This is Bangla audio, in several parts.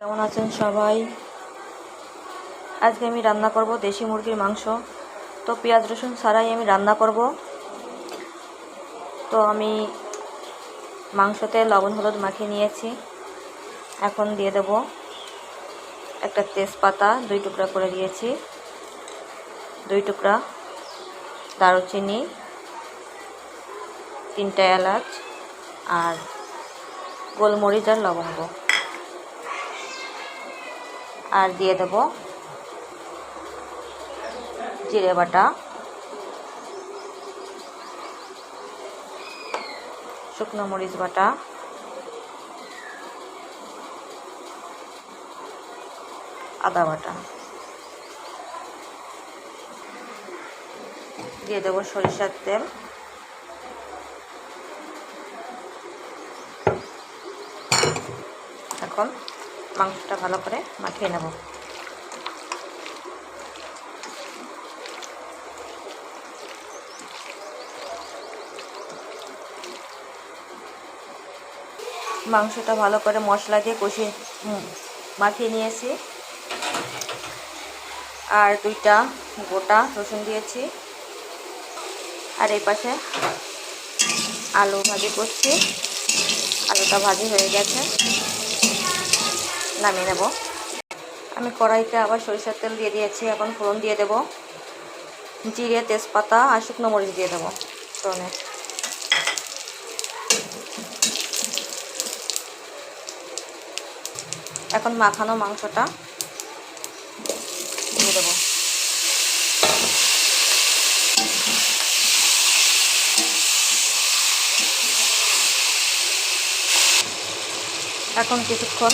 কেমন আছেন সবাই? আজকে আমি রান্না করব দেশি মুরগির মাংস। তো পেঁয়াজ, রসুন ছাড়াই আমি রান্না করব। তো আমি মাংসতে লবণ, হলুদ মাখিয়ে নিয়েছি। এখন দিয়ে দেব একটা তেজপাতা, দুই টুকরা করে দিয়েছি। দুই টুকরা দারুচিনি, তিনটা এলাচ আর গোলমরিচ আর লবঙ্গ। আর দিয়ে দেব জিরে বাটা। শুকনো মরিচ বাটা। আদা বাটা। দিয়ে দেবো সরিষার তেল। এখন মাংসটা ভালো করে মাখিয়ে নেব। মাংসটা ভালো করে মশলা দিয়ে কষিয়ে মাখিয়ে নিয়েছি। আর দুইটা গোটা রসুন দিয়েছি। আর এই পাশে আলু ভাজি করছি। আলুটা ভাজি হয়ে গেছে। নামিয়ে নেব। আমি কড়াইতে আবার সরিষার তেল দিয়ে দিয়েছি, এখন ফোড়ন দিয়ে দেব। জিরে, তেজপাতা আর শুকনো মরিচ দিয়ে দেবো ফোড়নে। এখন মাখানো মাংসটা দিয়ে দেবো। এখন কিছুক্ষণ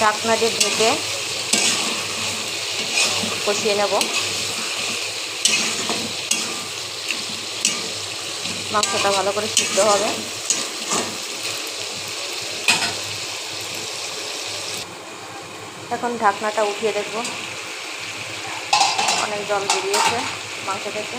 ঢাকনা দিয়ে ঢেকে কষিয়ে নেব। মাংসটা ভালো করে সিদ্ধ হবে। এখন ঢাকনাটা উঠিয়ে দেখব। অনেক জল বেরিয়েছে মাংস থেকে।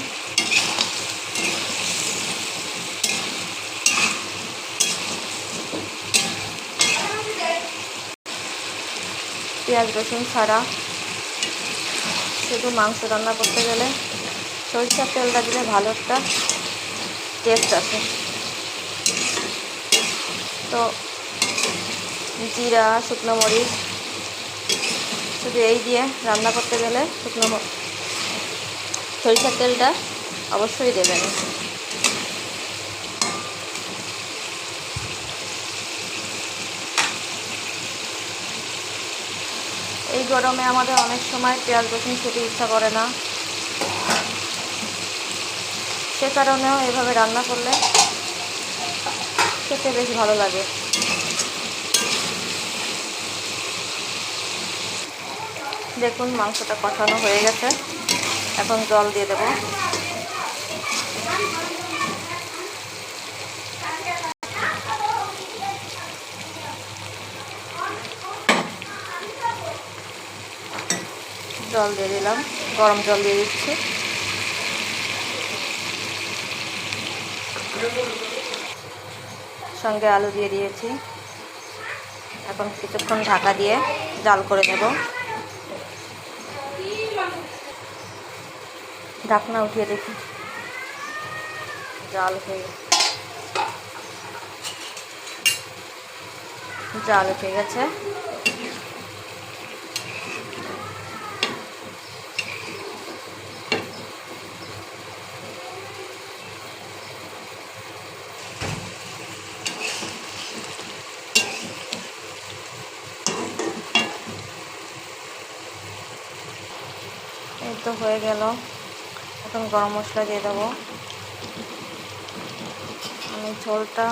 পেঁয়াজ, রসুন ছাড়া। শুধু মাংস রান্না করতে গেলে সরিষার তেলটা দিলে ভালো একটা টেস্ট আসে। তো জিরা, শুকনো মরিচ, শুধু এই দিয়ে রান্না করতে গেলে শুকনো সরিষার তেলটা অবশ্যই দেবেন। এই গরমে আমাদের অনেক সময় পেঁয়াজ রসুন খেতে ইচ্ছা করে না। সে কারণেও এভাবে রান্না করলে খেতে বেশ ভালো লাগে। দেখুন মাংসটা কষানো হয়ে গেছে। এখন জল দিয়ে দেবো। জল দিয়ে দিলাম, গরম জল দিয়ে দিচ্ছি। সঙ্গে আলু দিয়ে দিয়েছি। এখন কিছুক্ষণ ঢাকা দিয়ে জাল করে নেব। ঢাকনা উঠিয়ে দেখি। জাল হয়ে জাল উঠে গেছে। তো হয়ে গেল। এখন গরম মশলা দিয়ে দেবো। আমি ঝোলটা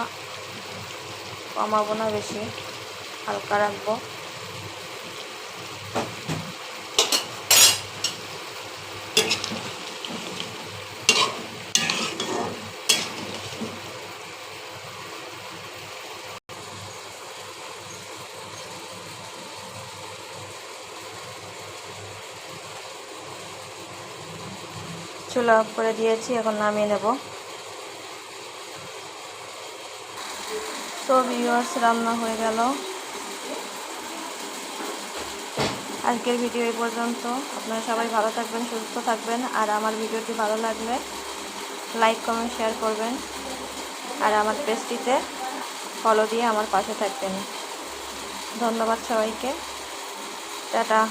কমাবো না বেশি, হালকা রাখব। চুলা অফ করে দিয়েছি, এখন নামিয়ে নেব। তো ভিউয়ার্স রান্না হয়ে গেল। আজকের ভিডিও এই পর্যন্ত। আপনারা সবাই ভালো থাকবেন, সুস্থ থাকবেন, আর আমার ভিডিওটি ভালো লাগলে লাইক কমেন্ট শেয়ার করবেন। আর আমার পেজটিতে ফলো দিয়ে আমার পাশে থাকবেন। ধন্যবাদ সবাইকে। টাটা।